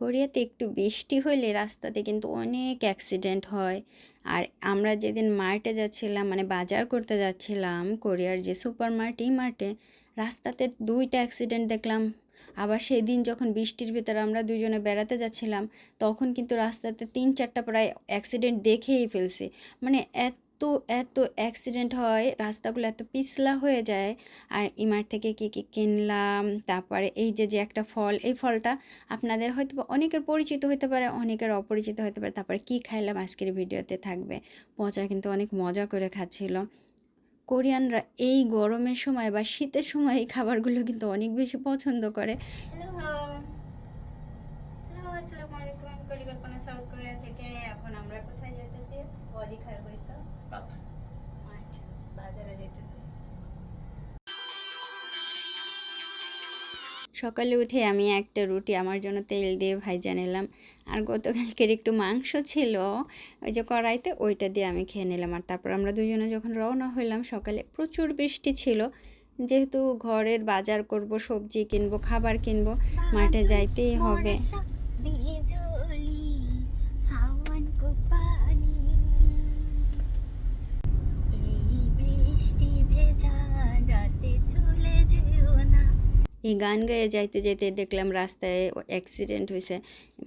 কোরিয়াতে একটু বৃষ্টি হলে রাস্তাতে কিন্তু অনেক অ্যাক্সিডেন্ট হয়। আর আমরা যেদিন মার্টে যাচ্ছিলাম মানে বাজার করতে যাচ্ছিলাম, কোরিয়ার যে সুপার মার্ট এই মার্টে রাস্তাতে দুইটা অ্যাক্সিডেন্ট দেখলাম। আবার সেদিন যখন বৃষ্টির ভিতরে আমরা দুজনে বেড়াতে যাচ্ছিলাম, তখন কিন্তু রাস্তাতে তিন চারটা প্রায় অ্যাক্সিডেন্ট দেখেই ফেলছি। মানে এত এত অ্যাক্সিডেন্ট হয়, রাস্তাগুলো এত পিছলা হয়ে যায়, আর ইমার থেকে কী কী কিনলাম, তারপরে এই যে যে একটা ফল, এই ফলটা আপনাদের হয়তো অনেকের পরিচিত হতে পারে, অনেকের অপরিচিত হতে পারে, তারপরে কী খাইলাম আজকের ভিডিওতে থাকবে। পচা কিন্তু অনেক মজা করে খাচ্ছিল। কোরিয়ানরা এই গরমের সময় বা শীতের সময় এই খাবারগুলো কিন্তু অনেক বেশি পছন্দ করে। আসসালামু আলাইকুম। আমি পরিকল্পনা সাউথ কোরিয়া থেকে, এখন আমরা কোথায় যেতেছি বডি সকালে উঠে আমি একটা রুটি আমার জন্য তেল দিয়ে ভাইজা নিলাম আর গতকালকের একটু মাংস ছিল ওই যে কড়াইতে ওইটা দিয়ে আমি খেয়ে নিলাম। আর তারপর আমরা দুজনে যখন রওনা হইলাম সকালে প্রচুর বৃষ্টি ছিল। যেহেতু ঘরের বাজার করব সবজি কিনবো খাবার কিনবো মাঠে যাইতেই হবে। চলে এই গান গায়ে যাইতে যাইতে দেখলাম রাস্তায় অ্যাক্সিডেন্ট হয়েছে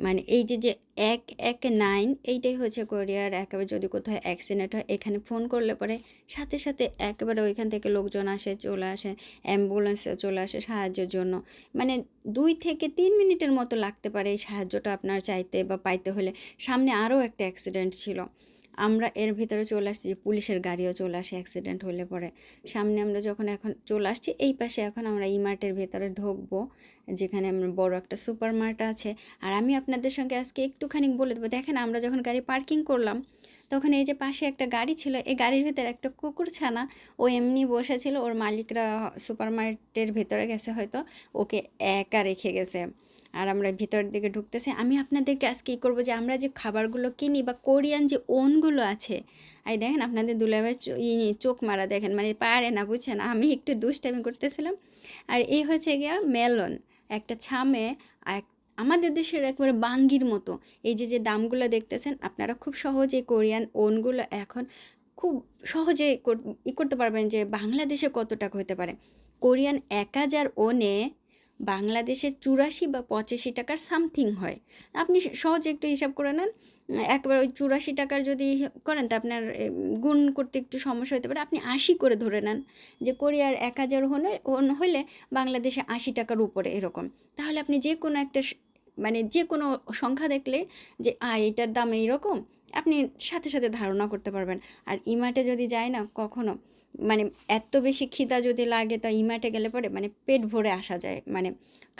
মানে এই যে যে এক এক নাইন এইটাই হচ্ছে কোরিয়ার একেবারে যদি কোথাও অ্যাক্সিডেন্ট হয়, এখানে ফোন করলে পরে সাথে সাথে একেবারে ওইখান থেকে লোকজন আসে, চলে আসে অ্যাম্বুলেন্সে চলে আসে সাহায্যের জন্য। মানে দুই থেকে তিন মিনিটের মতো লাগতে পারে এই সাহায্যটা আপনার চাইতে বা পাইতে হলে। সামনে আরও একটা অ্যাক্সিডেন্ট ছিল। আমরা এর ভিতরে চলে আসছি যে পুলিশের গাড়িও চলে আসে অ্যাক্সিডেন্ট হলে পরে। সামনে আমরা যখন এখন চলে আসছি, এই পাশে এখন আমরা ই মার্টের ভেতরে ঢুকবো, যেখানে আমরা বড় একটা সুপার মার্ট আছে। আর আমি আপনাদের সঙ্গে আজকে একটুখানি বলে দেবো, দেখেন আমরা যখন গাড়ি পার্কিং করলাম তখন এই যে পাশে একটা গাড়ি ছিল, এই গাড়ির ভিতরে একটা কুকুর ছানা ও এমনি বসেছিল, ওর মালিকরা সুপার মার্কেটের ভেতরে গেছে হয়তো, ওকে একা রেখে গেছে। আর আমরা ভিতরের দিকে ঢুকতেছি, আমি আপনাদেরকে আজকে কী করব যে আমরা যে খাবারগুলো কিনি বা কোরিয়ান যে ওনগুলো আছে, আর দেখেন আপনাদের দুলাভাই চোখ মারা দেখেন মানে পারে না, বুঝছেন? আমি একটু দুষ্টামি করতেছিলাম। আর এই হচ্ছে গিয়া মেলন, একটা ছামে এক আমাদের দেশের একবারে বাঙ্গির মতো। এই যে যে দামগুলো দেখতেছেন, আপনারা খুব সহজে কোরিয়ান ওনগুলো এখন খুব সহজে ই করতে পারবেন যে, বাংলাদেশে কত টাকা হতে পারে। কোরিয়ান এক হাজার ওনে বাংলাদেশের চুরাশি বা পঁচাশি টাকার সামথিং হয়। আপনি সহজে একটু হিসাব করে নেন। একবার ওই চুরাশি টাকার যদি করেন, তা আপনার গুণ করতে একটু সমস্যা হতে পারে। আপনি আশি করে ধরে নেন যে কোরিয়ার এক হাজার হলে হলে বাংলাদেশে আশি টাকার উপরে এরকম। তাহলে আপনি যে কোনো একটা মানে যে কোনো সংখ্যা দেখলে যে, আ, এটার দাম এইরকম, আপনি সাথে সাথে ধারণা করতে পারবেন। আর ইমার্টে যদি যায় না, কখনো মানে এত বেশি খিদা যদি লাগে তা ইমার্টে গেলে পরে মানে পেট ভরে আসা যায়। মানে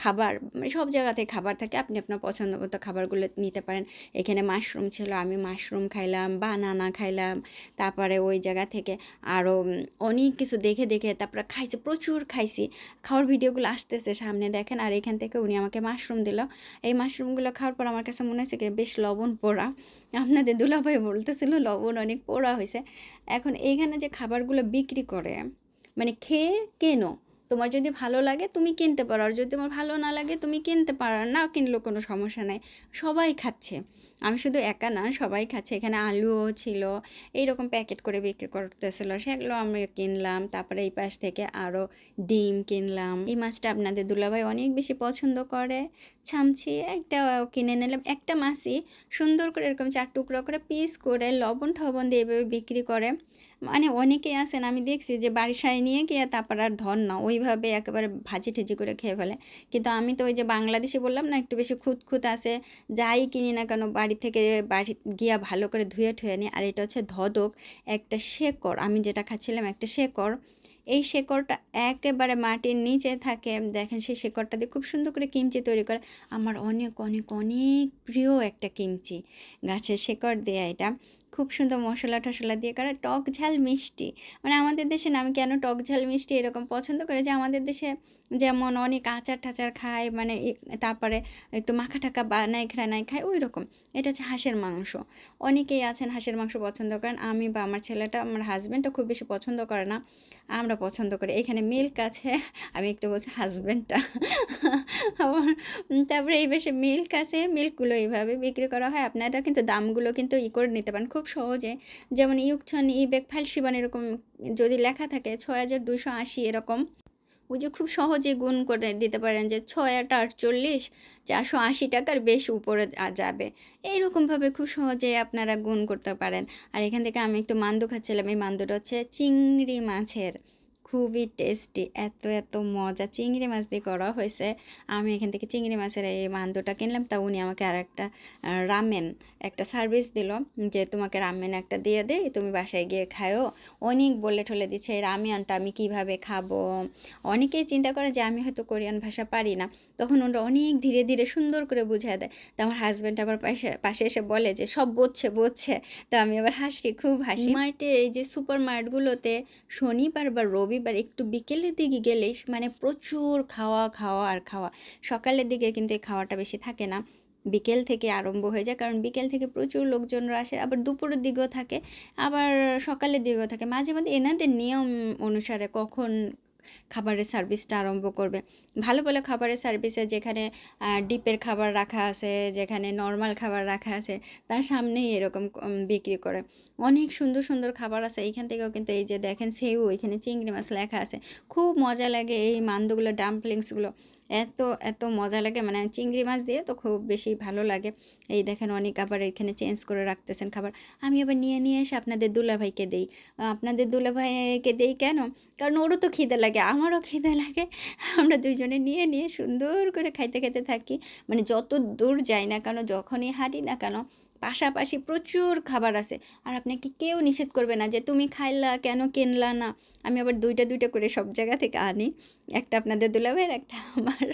খাবার মানে সব জায়গাতে খাবার থাকে। আপনি আপনার পছন্দ মতো খাবারগুলো নিতে পারেন। এখানে মাশরুম ছিল, আমি মাশরুম খাইলাম বানানা খাইলাম, তারপরে ওই জায়গা থেকে আরও অনেক কিছু দেখে দেখে তারপরে খাইছি, প্রচুর খাইছি। খাওয়ার ভিডিওগুলো আসতেছে সামনে দেখেন, আর এখান থেকে উনি আমাকে মাশরুম দিল। এই মাশরুমগুলো খাওয়ার পর আমার কাছে মনে হয়েছে বেশ লবণ পোড়া। আপনাদের দুলাভাই বলতেছিল, লবণ অনেক পোড়া হয়েছে। এখন এইখানে যে খাবারগুলো বিক্রি করে মানে খেয়ে কেনো? তোমার যদি ভালো লাগে তুমি কিনতে পারো, আর যদি তোমার ভালো না লাগে তুমি কিনতে পারো, না কিনলেও কোনো সমস্যা নাই। সবাই খাচ্ছে। আমি শুধু একা না, সবাই খাচ্ছে। এখানে আলুও ছিল, এইরকম প্যাকেট করে বিক্রি করতেছিল। সেগুলো আমরা কিনলাম, তারপরে এই পাশ থেকে আরও ডিম কিনলাম। এই মাছটা আপনাদের দুলাভাই অনেক বেশি পছন্দ করে। ছামছি একটা কিনে নিলাম। একটা মাছই সুন্দর করে এরকম চার টুকরো করে পিস করে লবণ ঠবণ দিয়ে এভাবে বিক্রি করে। মানে অনেকেই আছেন, আমি দেখছি যে বারিশায় নিয়ে গিয়ে তারপর আর ধর না, ওইভাবে একেবারে ভাজি ঠেজি করে খেয়ে ফেলে। কিন্তু আমি তো ওই যে বাংলাদেশে বললাম না, একটু বেশি খুঁত খুঁত আছে, যাই কিনি না কেন, বাড়ি থেকে বাড়ি গিয়া ভালো করে ধুয়ে ঠুয়ে নিই আর এটা হচ্ছে ধদক, একটা শেকড়। আমি যেটা খাচ্ছিলাম একটা শেকড়। এই শেকড়টা একেবারে মাটির নিচে থাকে। দেখেন সেই শেকড়টা দিয়ে খুব সুন্দর করে কিমচি তৈরি করে। আমার অনেক অনেক অনেক প্রিয় একটা কিমচি। গাছের শেকড় দেয়া এটা। খুব সুন্দর মশলা টশলা দিয়ে করা টক ঝাল মিষ্টি। মানে আমাদের দেশে আমি কেন টক ঝাল মিষ্টি এরকম পছন্দ করে? যে আমাদের দেশে যেমন অনেক আচার টাচার খায় মানে তারপরে একটু মাখা টাকা বানায় খানায় খায় ওই রকম এটা হচ্ছে হাঁসের মাংস। অনেকেই আছেন হাঁসের মাংস পছন্দ করেন। আমি বা আমার ছেলেটা, আমার হাজব্যান্ডটা খুব বেশি পছন্দ করে না। আমরা পছন্দ করি। এখানে মিল্ক আছে, আমি একটু বলছি হাজব্যান্ডটা আমার তারপরে এই বেশি মিল্ক আছে মিল্কগুলো এইভাবে বিক্রি করা হয়। আপনারা কিন্তু দামগুলো কিন্তু ই করে নিতে পারেন। খুব সহজে, যেমন ইউকছন ই বেগ ফালসিবান এরকম যদি লেখা থাকে ছয় হাজার দুশো আশি এরকম, ওই যে খুব সহজে গুণ করে দিতে পারেন যে ছয় আট আটচল্লিশ, চারশো আশি টাকার বেশ উপরে যাবে। এইরকমভাবে খুব সহজে আপনারা গুণ করতে পারেন। আর এখান থেকে আমি একটু মান্দু খাচ্ছিলাম এই মান্দুটা হচ্ছে চিংড়ি মাছের। খুবই টেস্টি এত এত মজা। চিংড়ি মাছ দিয়ে করা হয়েছে। আমি এখান থেকে চিংড়ি মাছের এই মান্দুটা কিনলাম। তা উনি আমাকে আর একটা রামেন একটা সার্ভিস দিল যে, তোমাকে রামেন একটা দিয়ে দেই তুমি বাসায় গিয়ে খায়ও অনেক বলে ঠলে দিচ্ছে, এই রামিয়ানটা আমি কীভাবে খাব? অনেকেই চিন্তা করে যে, আমি হয়তো কোরিয়ান ভাষা পারি না। তখন ওরা অনেক ধীরে ধীরে সুন্দর করে বুঝিয়ে দেয়। তো আমার হাজব্যান্ড আবার পাশে পাশে এসে বলে যে, সব বুঝছে বুঝছে। তো আমি আবার হাসি, খুব হাসি। মার্টে এই যে সুপার মার্টগুলোতে শনিবার বা রবিবার একটু বিকেলের দিকে গেলে মানে প্রচুর খাওয়া খাওয়া আর খাওয়া। সকালের দিকে কিন্তু খাওয়াটা বেশি থাকে না। বিকেল থেকে আরম্ভ হয়ে যায়, কারণ বিকেল থেকে প্রচুর লোকজনরা আসে, আবার দুপুরের দিকেও থাকে, আবার সকালের দিকেও থাকে। মাঝে মাঝে এনাদের নিয়ম অনুসারে কখন খাবারের সার্ভিসটা আরম্ভ করবে। ভালো ভালো খাবারের সার্ভিসে যেখানে ডিপের খাবার রাখা আছে, যেখানে নর্মাল খাবার রাখা আছে তার সামনেই এরকম বিক্রি করে। অনেক সুন্দর সুন্দর খাবার আছে, এইখান থেকেও কিন্তু এই যে দেখেন সেও এখানে চিংড়ি মাছ লেখা আছে। খুব মজা লাগে এই মান্দুগুলো, ডাম্পলিংসগুলো। এত এত মজা লাগে। মানে চিংড়ি মাছ দিয়ে তো খুব বেশি ভালো লাগে। এই দেখেন অনেক আবার এখানে চেঞ্জ করে রাখতেছেন খাবার। আমি আবার নিয়ে নিয়ে এসে আপনাদের দুলাভাইকে দিই। আপনাদের দুলাভাইকে দিই কেন? কারণ ওরও তো খিদে লাগে, আমারও খিদে লাগে। আমরা দুইজনে নিয়ে নিয়ে সুন্দর করে খাইতে খেতে থাকি। মানে যত দূর যাই না কেন, যখনই হাঁটি না কেন, পাশাপাশি প্রচুর খাবার আছে। আর আপনাকে কেউ নিষেধ করবে না যে, তুমি খাইলা কেন, কিনলা না? আমি আবার দুইটা দুইটা করে সব জায়গা থেকে আনি। একটা আপনাদের দুলাভাইয়ের, একটা আমার।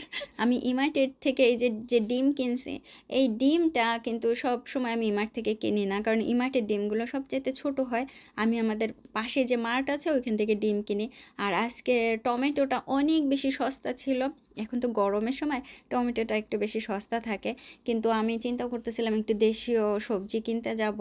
আমি ইমার্টেড থেকে এই যে যে ডিম কিনছি, এই ডিমটা কিন্তু সব সময় আমি ইমার্ট থেকে কিনি না, কারণ ইমার্টের ডিমগুলো সবচেয়ে ছোট হয়। আমি আমাদের পাশে যে মার্ট আছে, ওইখান থেকে ডিম কিনি। আর আজকে টমেটোটা অনেক বেশি সস্তা ছিল। এখন তো গরমের সময় টমেটোটা একটু বেশি সস্তা থাকে। কিন্তু আমি চিন্তা করতেছিলাম একটু দেশীয় সবজি কিনতে যাব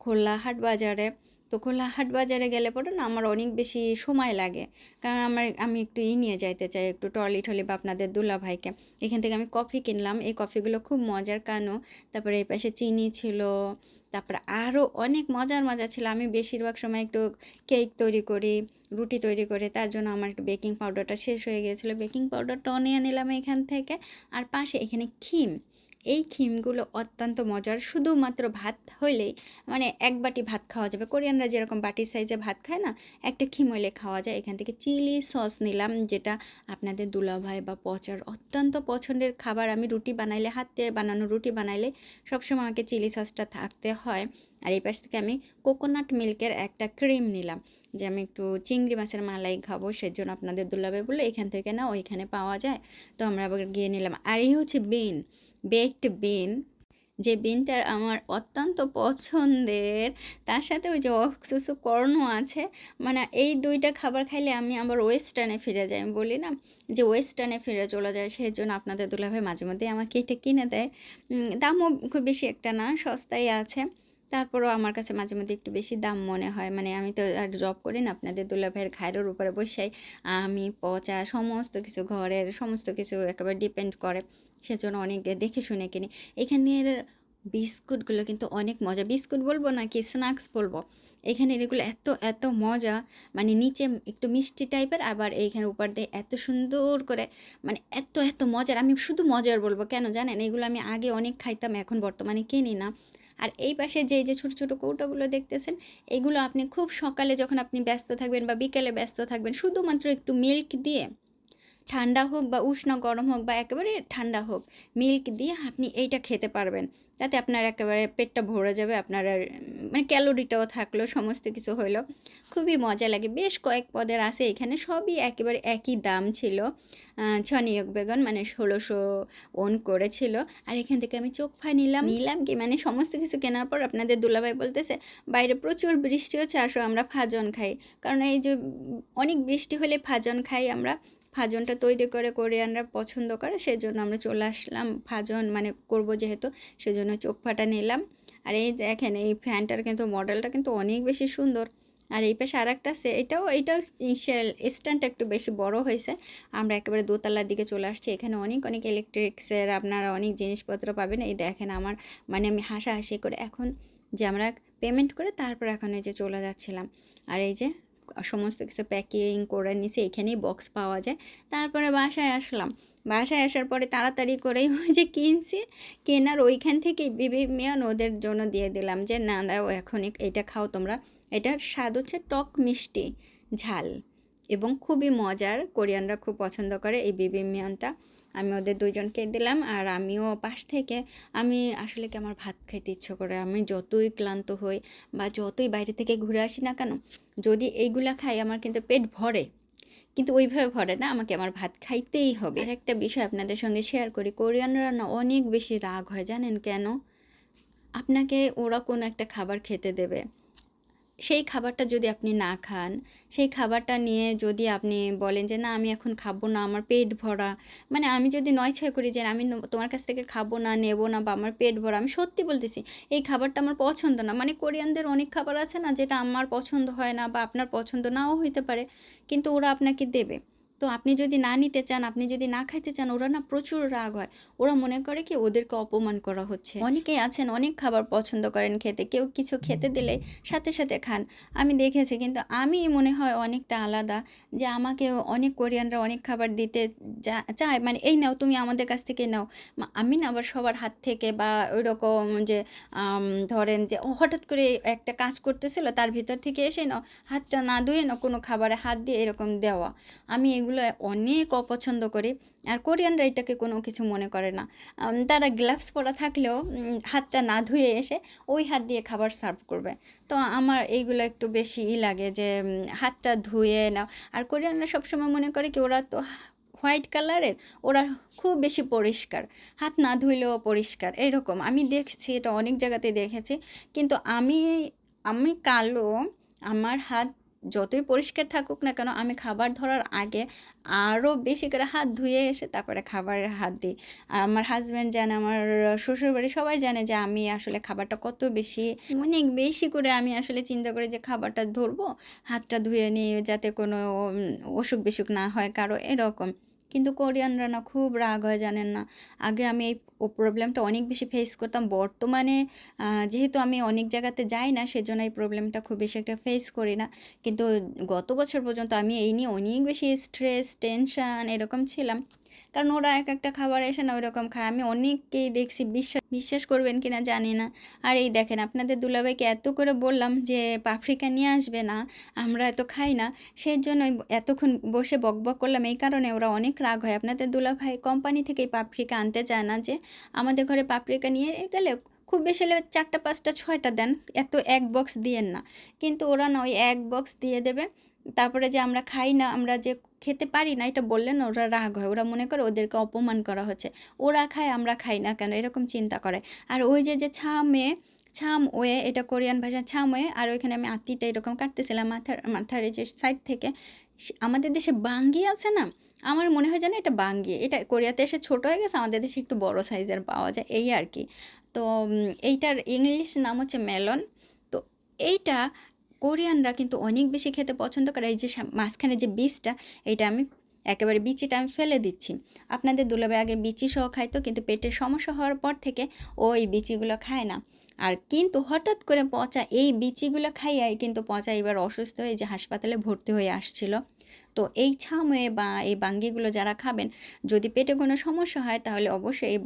খোলা হাট বাজারে। তো খোলা হাট বাজারে গেলে পরে না আমার অনেক বেশি সময় লাগে। কারণ আমার, আমি একটু ই নিয়ে যাইতে চাই, একটু টলি টলি বা আপনাদের দুলা ভাইকে এখান থেকে আমি কফি কিনলাম। এই কফিগুলো খুব মজার কানো? তারপরে এই পাশে চিনি ছিল। তারপরে আরও অনেক মজার মজা ছিল। আমি বেশিরভাগ সময় একটু কেক তৈরি করি, রুটি তৈরি করি। তার জন্য আমার একটু বেকিং পাউডারটা শেষ হয়ে গিয়েছিল বেকিং পাউডারটা নিয়ে নিলাম এখান থেকে। আর পাশে এখানে ক্ষীম এই খিমগুলো অত্যন্ত মজার। শুধুমাত্র ভাত হইলেই মানে এক বাটি ভাত খাওয়া যাবে। কোরিয়ানরা যেরকম বাটির সাইজে ভাত খায় না, একটা ক্ষীম হইলে খাওয়া যায়। এখান থেকে চিলি সস নিলাম, যেটা আপনাদের দুলাভাই বা পচার অত্যন্ত পছন্দের খাবার। আমি রুটি বানাইলে, হাত দিয়ে বানানো রুটি বানাইলে সবসময় আমাকে চিলি সসটা থাকতে হয়। আর এই পাশ থেকে আমি কোকোনাট মিল্কের একটা ক্রিম নিলাম, যে আমি একটু চিংড়ি মাছের মালাই খাব, সেজন্য আপনাদের দুলাভাই বলল, এখান থেকে না ওইখানে পাওয়া যায়। তো আমরা আবার গিয়ে নিলাম। আর এই হচ্ছে বিন। বেকড বিন যে বিনটার আমার অত্যন্ত পছন্দের, তার সাথে ওই যে অক্সুসু কর্ণ আছে মানে এই দুইটা খাবার খাইলে আমি আবার ওয়েস্টার্নে ফিরে যাই। আমি বলি না যে ওয়েস্টার্নে ফিরে চলে যায় সেই জন্য আপনাদের দুলাভাই মাঝে মধ্যে আমাকে এটা কিনে দেয়। দামও খুব বেশি একটা না সস্তায় আছে। তারপরেও আমার কাছে মাঝে মধ্যে একটু বেশি দাম মনে হয়। মানে আমি তো আর জব করি না, আপনাদের দুলাভাইয়ের খায়ের উপরে বসাই। আমি পচা, সমস্ত কিছু ঘরের, সমস্ত কিছু একেবারে ডিপেন্ড করে। সেজন্য অনেক দেখে শুনে কিনি। এখানের বিস্কুটগুলো কিন্তু অনেক মজা। বিস্কুট বলব নাকি স্ন্যাক্স বলব? এখানে এগুলো এত এত মজা। মানে নিচে একটু মিষ্টি টাইপের, আবার এইখানে উপর দিয়ে এত সুন্দর করে মানে এত এত মজার। আমি শুধু মজার বলব, কেন জানেন? এগুলো আমি আগে অনেক খাইতাম, এখন বর্তমানে কিনি না। আর এই পাশে যে যে ছোটো ছোটো কৌটাগুলো দেখতেছেন, এগুলো আপনি খুব সকালে যখন আপনি ব্যস্ত থাকবেন বা বিকেলে ব্যস্ত থাকবেন, শুধুমাত্র একটু মিল্ক দিয়ে ঠান্ডা হোক বা উষ্ণ গরম হোক বা একেবারে ঠান্ডা হোক মিল্ক দিয়ে আপনি এইটা খেতে পারবেন। তাতে আপনার একেবারে পেটটা ভরে যাবে, আপনার মানে ক্যালোরিটাও থাকল, সমস্ত কিছু হইল খুবই মজা লাগে। বেশ কয়েক পদের আছে এখানে, সবই একেবারে একই দাম ছিল। ছনিয়ক বেগন মানে ষোলোশো ওন করেছিল। আর এখান থেকে আমি চোখ ফা নিলাম। নিলাম কি? মানে সমস্ত কিছু কেনার পর আপনাদের দুলাভাই বলতেছে, বাইরে প্রচুর বৃষ্টি হচ্ছে, আসো আমরা ফাজন খাই। কারণ এই যে অনেক বৃষ্টি হলে ফাজন খাই আমরা। ভাজনটা তৈরি করে কোরিয়ানরা পছন্দ করে, সেজন্য আমরা চলে আসলাম ভাজন মানে করব যেহেতু, সেজন্য চোখ ফাটা নিলাম। আর এই দেখেন, এই ফ্যানটার কিন্তু মডেলটা কিন্তু অনেক বেশি সুন্দর। আর এই পাশে আর একটা আছে, এটাও এটাও স্ট্যান্ডটা একটু বেশি বড় হয়েছে। আমরা একেবারে দোতলার দিকে চলে আসছি, এখানে অনেক অনেক ইলেকট্রিক্সের আপনারা অনেক জিনিসপত্র পাবেন। এই দেখেন আমার মানে আমি হাসাহাসি করে এখন যে আমরা পেমেন্ট করে তারপর এখন এই যে চলে যাচ্ছিলাম। আর এই যে সমস্ত কিছু প্যাকিং করে নিচে এখানেই বক্স পাওয়া যায়। তারপরে বাসায় আসলাম। বাসায় আসার পরে তাড়াতাড়ি করেই ওই যে কিনছি, কেনার ওইখান থেকে বিবি মিয়ান ওদের জন্য দিয়ে দিলাম যে, না, দাও এখন এটা খাও তোমরা। এটার স্বাদ হচ্ছে টক মিষ্টি, ঝাল। এবং খুবই মজার, কোরিয়ানরা খুব পছন্দ করে এই বিবি মিয়ানটা আমি ওদের দুইজনকে দিলাম আর আমিও পাশ থেকে আমি আসলে কি আমার ভাত খাইতে ইচ্ছে করে, আমি যতই ক্লান্ত হই বা যতই বাইরে থেকে ঘুরে আসি না কেন, যদি এইগুলা খাই আমার কিন্তু পেট ভরে। কিন্তু ওইভাবে ভরে না, আমাকে আমার ভাত খাইতেই হবে। আর একটা বিষয় আপনাদের সঙ্গে শেয়ার করি, কোরিয়ানরা না অনেক বেশি রাগ হয়, জানেন কেন? আপনাকে ওরা কোনো একটা খাবার খেতে দেবে। সেই খাবারটা যদি আপনি না খান, সেই খাবারটা নিয়ে যদি আপনি বলেন যে, না, আমি এখন খাব না, আমার পেট ভরা। মানে আমি যদি নয় ছয় করি যে, আমি তোমার কাছ থেকে খাব না, নেব না বা আমার পেট ভরা, আমি সত্যি বলতেছি, এই খাবারটা আমার পছন্দ না। মানে কোরিয়ানদের অনেক খাবার আছে না, যেটা আমার পছন্দ হয় না বা আপনার পছন্দ নাও হইতে পারে, কিন্তু ওরা আপনাকে দেবে। তো আপনি যদি না নিতে চান, আপনি যদি না খাইতে চান, ওরা না প্রচুর রাগ হয়। ওরা মনে করে কি ওদেরকে অপমান করা হচ্ছে। অনেকেই আছেন, অনেক খাবার পছন্দ করেন খেতে। কেউ কিছু খেতে দিলে সাথে সাথে খান। আমি দেখেছি, কিন্তু আমি মনে হয় অনেকটা আলাদা যে আমাকে অনেক কোরিয়ানরা অনেক খাবার দিতে চায়। মানে এই নাও, তুমি আমাদের কাছ থেকে নাও। আমি না আবার সবার হাত থেকে বা ওই রকম যে ধরেন যে হঠাৎ করে একটা কাজ করতেছিল, তার ভিতর থেকে এসে নাও, হাতটা না ধুয়ে না কোনো খাবারে হাত দিয়ে এরকম দেওয়া। আমি এগুলো অনেক অপছন্দ করে আর কোরিয়ানরা এটাকে কোনো কিছু মনে করে না। তারা গ্লাভস পরা থাকলেও হাতটা না ধুয়ে এসে ওই হাত দিয়ে খাবার সার্ভ করবে। তো আমার এইগুলো একটু বেশি ই লাগে যে হাতটা ধুয়ে নাও। আর কোরিয়ানরা সবসময় মনে করে কি, ওরা তো হোয়াইট কালারের, ওরা খুব বেশি পরিষ্কার। হাত না ধুইলেও পরিষ্কার। এরকম। আমি দেখছি, এটা অনেক জায়গাতে দেখেছি। কিন্তু আমি আমি কালো, আমার হাত যতই পরিষ্কার থাকুক না কেন, আমি খাবার ধরার আগে আরও বেশি করে হাত ধুয়ে এসে তারপরে খাবারের হাত দিই। আর আমার হাজব্যান্ড জানে, আমার শ্বশুরবাড়ি সবাই জানে যে আমি আসলে খাবারটা কত বেশি, অনেক বেশি করে আমি আসলে চিন্তা করি যে খাবারটা ধরবো, হাতটা ধুয়ে নিয়ে যাতে কোনো অসুখ বিসুখ না হয়, কারও এরকম। কিন্তু কোরিয়ানরা না খুব রাগ হয়, জানেন না। আগে আমি এই প্রবলেমটা অনেক বেশি ফেস করতাম। বর্তমানে যেহেতু আমি অনেক জায়গাতে যাই না, সেজন্য এই প্রবলেমটা খুব বেশি একটা ফেস করি না। কিন্তু গত বছর পর্যন্ত আমি এই নিয়ে অনেক বেশি স্ট্রেস টেনশান এরকম ছিলাম। কারণ ওরা এক একটা খাবার এসে না ওইরকম খায়। আমি অনেককেই দেখছি বিশ্বাস বিশ্বাস করবেন কিনা জানি না। আর এই দেখেন, আপনাদের দুলাভাইকে এত করে বললাম যে পাফ্রিকা নিয়ে আসবে না, আমরা এত খাই না। সেই জন্য এতক্ষণ বসে বকবক করলাম। এই কারণে ওরা অনেক রাগ হয়। আপনাদের দুলাভাই কোম্পানি থেকে এই পাপড়িকা আনতে চায় না যে, আমাদের ঘরে পাপড়িকা নিয়ে গেলে খুব বেশি হলে চারটা, পাঁচটা, ছয়টা দেন। এত এক বক্স দিয়েন না। কিন্তু ওরা না ওই এক বক্স দিয়ে দেবে। তারপরে যে আমরা খাই না, আমরা যে খেতে পারি না, এটা বললে না ওরা রাগ হয়। ওরা মনে করে ওদেরকে অপমান করা হচ্ছে। ওরা খায়, আমরা খাই না কেন? এরকম চিন্তা করে। আর ওই যে যে ছামে ছাম ওয়ে এটা কোরিয়ান ভাষা ছাম ওয়ে আর ওইখানে আমি আতিটা এরকম কাটতেছিলাম মাথার মাথার এই যে সাইড থেকে। আমাদের দেশে বাঙ্গি আছে না? আমার মনে হয় যেন এটা বাঙ্গি। এটা কোরিয়াতে এসে ছোট হয়ে গেছে, আমাদের দেশে একটু বড় সাইজের পাওয়া যায়, এই আর কি। তো এইটার ইংলিশ নাম হচ্ছে মেলন তো এইটা কোরিয়ানরা কিন্তু অনেক বেশি খেতে পছন্দ করে। এই যে মাঝখানে যে বীজটা এইটা আমি একেবারে বিচিটা আমি ফেলে দিচ্ছি। আপনাদের দুলাভাই আগে বিচি সহ খাইতো, কিন্তু পেটের সমস্যা হওয়ার পর থেকে ও এই বিচিগুলো খায় না। আর কিন্তু হঠাৎ করে পচা, এই বিচিগুলো খাইয়াই কিন্তু পচা এবার অসুস্থ হয়ে যে হাসপাতালে ভর্তি হয়ে আসছিল। তো এই ছামে বা এই বাঙ্গিগুলো যারা খাবেন, যদি পেটে কোনো সমস্যা হয়, তাহলে অবশ্যই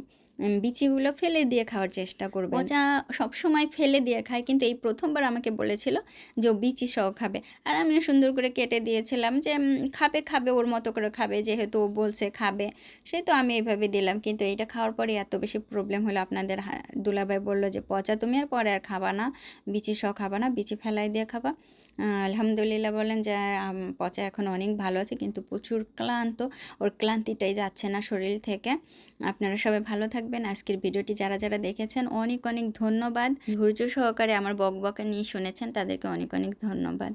বিচিগুলো ফেলে দিয়ে খাওয়ার চেষ্টা করবে পচা সবসময় ফেলে দিয়ে খায়, কিন্তু এই প্রথমবার আমাকে বলেছিল যে ও বিচি সহ খাবে। আর আমিও সুন্দর করে কেটে দিয়েছিলাম যে খাবে খাবে, ওর মতো করে খাবে, যেহেতু ও বলছে খাবে। সে তো আমি এইভাবে দিলাম, কিন্তু এটা খাওয়ার পরে এত বেশি প্রবলেম হলো। আপনাদের দুলাভাই বলল যে, পচা তুমি আর পরে আর খাবা না। বিচি সহ খাবা না, বিচি ফেলাই দিয়ে খাবা। আলহামদুলিল্লাহ বলেন যে পচা এখন অনেক ভালো আছে, কিন্তু প্রচুর ক্লান্ত। ওর ক্লান্তিটাই যাচ্ছে না শরীর থেকে। আপনারা সবাই ভালো থাকবেন। আজকের ভিডিওটি যারা যারা দেখেছেন, অনেক অনেক ধন্যবাদ। ধৈর্য সহকারে আমার বকবকা নিয়ে শুনেছেন, তাদেরকে অনেক অনেক ধন্যবাদ।